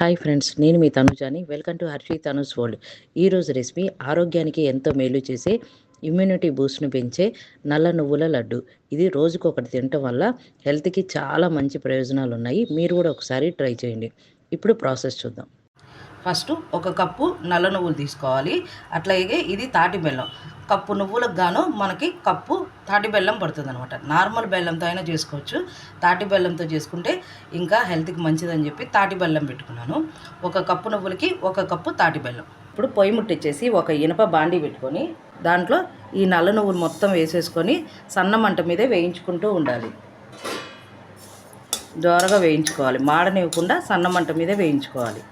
Hi friends నేను మీ తనుజాని. Welcome to Harshi Tanuj world. ఈరోజు రెసిపీ ఆరోగ్యానికి ఎంతో మేలు చేసే ఇమ్యూనిటీ బూస్ట్ను పెంచే నల్ల నువ్వుల లడ్డు. ఇది రోజుకు ఒకటి తినటం వల్ల హెల్త్కి చాలా మంచి ప్రయోజనాలు ఉన్నాయి మీరు కూడా ఒకసారి ట్రై చేయండి. ఇప్పుడు ప్రాసెస్ చూద్దాం. ఫస్ట్ ఒక కప్పు నల్ల నువ్వులు తీసుకోవాలి. అట్లాగే ఇది తాటి బెల్లం. కప్పు నువ్వులకు గాను మనకి కప్పు తాటి బెల్లం పడుతుంది అనమాట నార్మల్ బెల్లంతో అయినా చేసుకోవచ్చు. తాటి బెల్లంతో చేసుకుంటే ఇంకా హెల్త్కి మంచిదని చెప్పి తాటి బెల్లం పెట్టుకున్నాను. ఒక కప్పు నువ్వులకి ఒక కప్పు తాటి బెల్లం. ఇప్పుడు పొయ్యి ముట్టించేసి ఒక ఇనప బాండీ పెట్టుకొని దాంట్లో ఈ నల్ల నువ్వులు మొత్తం వేసేసుకొని సన్న మంట మీదే వేయించుకుంటూ ఉండాలి. దోరగా వేయించుకోవాలి. మాడనివ్వకుండా సన్న మంట మీదే వేయించుకోవాలి.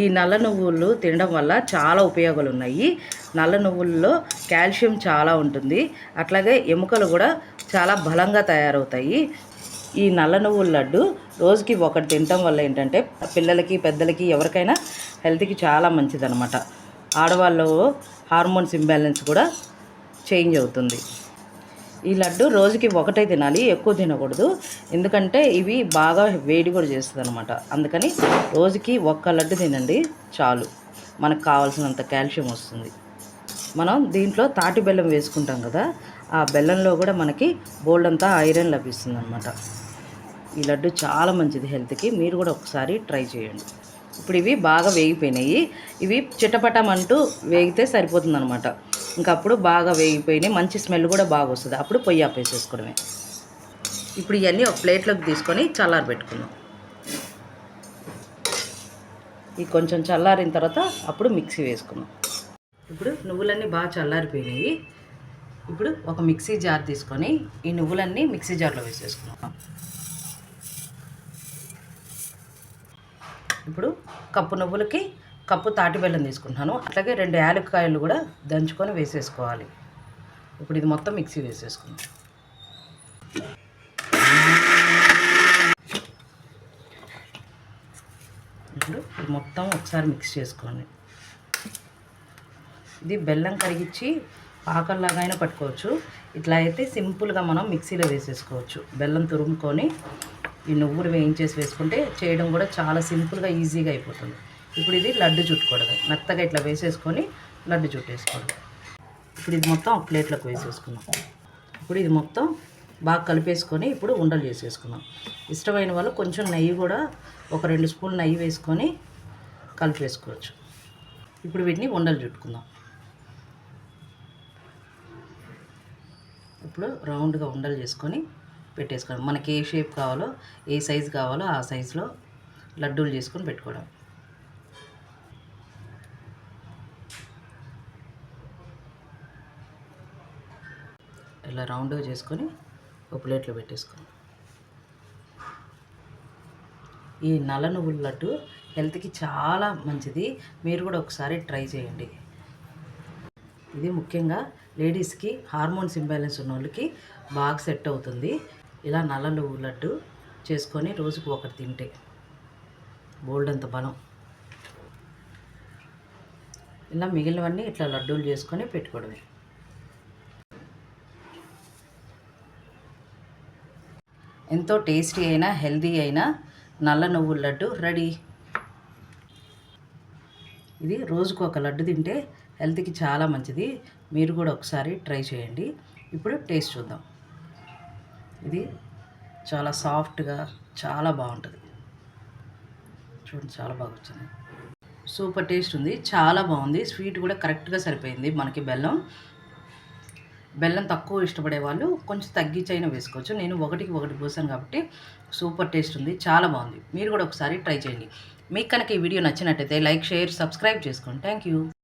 ఈ నల్ల నువ్వులు తినడం వల్ల చాలా ఉపయోగాలు ఉన్నాయి నల్ల నువ్వుల్లో కాల్షియం చాలా ఉంటుంది. అట్లాగే ఎముకలు కూడా చాలా బలంగా తయారవుతాయి. ఈ నల్ల నువ్వుల లడ్డు రోజుకి ఒకటి తినటం వల్ల ఏంటంటే పిల్లలకి పెద్దలకి ఎవరికైనా హెల్త్కి చాలా మంచిదనమాట ఆడవాళ్ళు హార్మోన్స్ ఇంబ్యాలెన్స్ కూడా చేంజ్ అవుతుంది. ఈ లడ్డు రోజుకి ఒకటే తినాలి ఎక్కువ తినకూడదు. ఎందుకంటే ఇవి బాగా వేడి కూడా చేస్తుంది అనమాట అందుకని రోజుకి ఒక్క లడ్డు తినండి చాలు. మనకు కావాల్సినంత కాల్షియం వస్తుంది. మనం దీంట్లో తాటి బెల్లం వేసుకుంటాం కదా ఆ బెల్లంలో కూడా మనకి బోల్డ్ అంతా ఐరన్ లభిస్తుంది అనమాట ఈ లడ్డు చాలా మంచిది హెల్త్కి మీరు కూడా ఒకసారి ట్రై చేయండి. ఇప్పుడు ఇవి బాగా వేగిపోయినాయి. ఇవి చిటపటమంటూ వేగితే సరిపోతుంది అనమాట ఇంకప్పుడు బాగా వేగిపోయినాయి. మంచి స్మెల్ కూడా బాగా వస్తుంది. అప్పుడు పొయ్యి ఆపేసేసుకోవడమే. ఇప్పుడు ఇవన్నీ ఒక ప్లేట్లోకి తీసుకొని చల్లారి పెట్టుకుందాం. ఇవి కొంచెం చల్లారిన తర్వాత అప్పుడు మిక్సీ వేసుకుందాం. ఇప్పుడు నువ్వులన్నీ బాగా చల్లారిపోయినాయి. ఇప్పుడు ఒక మిక్సీ జార్ తీసుకొని ఈ నువ్వులన్నీ మిక్సీ జార్లో వేసేసుకున్నాం ఇప్పుడు కప్పు నువ్వులకి కప్పు తాటి బెల్లం తీసుకుంటున్నాను. అట్లాగే రెండు యాలక్కాయలు కూడా దంచుకొని వేసేసుకోవాలి. ఇప్పుడు ఇది మొత్తం మిక్సీ వేసేసుకుందాం. ఇప్పుడు మొత్తం ఒకసారి మిక్స్ చేసుకోండి. ఇది బెల్లం కరిగించి పాకల్లాగైనా అయినా పట్టుకోవచ్చు. ఇట్లా అయితే సింపుల్గా మనం మిక్సీలో వేసేసుకోవచ్చు. బెల్లం తురుముకొని ఈ నువ్వులు వేయించేసి వేసుకుంటే చేయడం కూడా చాలా సింపుల్గా ఈజీగా అయిపోతుంది. ఇప్పుడు ఇది లడ్డు చుట్టుకోవడం మెత్తగా ఇట్లా వేసేసుకొని లడ్డు చుట్టేసుకోవడం ఇప్పుడు ఇది మొత్తం ప్లేట్లకు ప్లేట్లోకి వేసేసుకున్నాం ఇప్పుడు ఇది మొత్తం బాగా కలిపేసుకొని ఇప్పుడు ఉండలు చేసేసుకున్నాం ఇష్టమైన వాళ్ళు కొంచెం నెయ్యి కూడా ఒక రెండు స్పూన్ నెయ్యి వేసుకొని కలిపేసుకోవచ్చు. ఇప్పుడు వీటిని ఉండలు చుట్టుకుందాం. ఇప్పుడు రౌండ్గా ఉండలు చేసుకొని పెట్టేసుకోవడం. మనకి ఏ షేప్ కావాలో ఏ సైజు కావాలో ఆ సైజులో లడ్డూలు చేసుకొని పెట్టుకోవడం. ఇలా రౌండ్గా చేసుకొని ఒక ప్లేట్లో పెట్టేసుకోండి ఈ నల్ల నువ్వుల లడ్డు హెల్త్కి చాలా మంచిది. మీరు కూడా ఒకసారి ట్రై చేయండి. ఇది ముఖ్యంగా లేడీస్కి హార్మోన్స్ ఇంబ్యాలెన్స్ ఉన్న వాళ్ళకి బాగా సెట్ అవుతుంది. ఇలా నల్ల నువ్వు లడ్డు చేసుకొని రోజుకు ఒకటి తింటే బోల్డ్ అంత బలం. ఇలా మిగిలినవన్నీ ఇట్లా లడ్డూలు చేసుకొని పెట్టుకోవడమే. ఎంతో టేస్టీ అయినా హెల్దీ అయినా నల్ల నువ్వుల లడ్డు రెడీ. ఇది రోజుకు ఒక లడ్డు తింటే హెల్త్కి చాలా మంచిది. మీరు కూడా ఒకసారి ట్రై చేయండి. ఇప్పుడు టేస్ట్ చూద్దాం. ఇది చాలా సాఫ్ట్గా చాలా బాగుంటుంది. చూడండి చాలా బాగా వచ్చింది. సూపర్ టేస్ట్ ఉంది చాలా బాగుంది. స్వీట్ కూడా కరెక్ట్గా సరిపోయింది మనకి బెల్లం. బెల్లం తక్కువ ఇష్టపడే వాళ్ళు కొంచెం తగ్గించైనా వేసుకోవచ్చు. నేను ఒకటికి ఒకటి పోసాను కాబట్టి సూపర్ టేస్ట్ ఉంది చాలా బాగుంది. మీరు కూడా ఒకసారి ట్రై చేయండి. మీకు కనుక ఈ వీడియో నచ్చినట్టయితే లైక్ షేర్ సబ్స్క్రైబ్ చేసుకోండి థ్యాంక్ యూ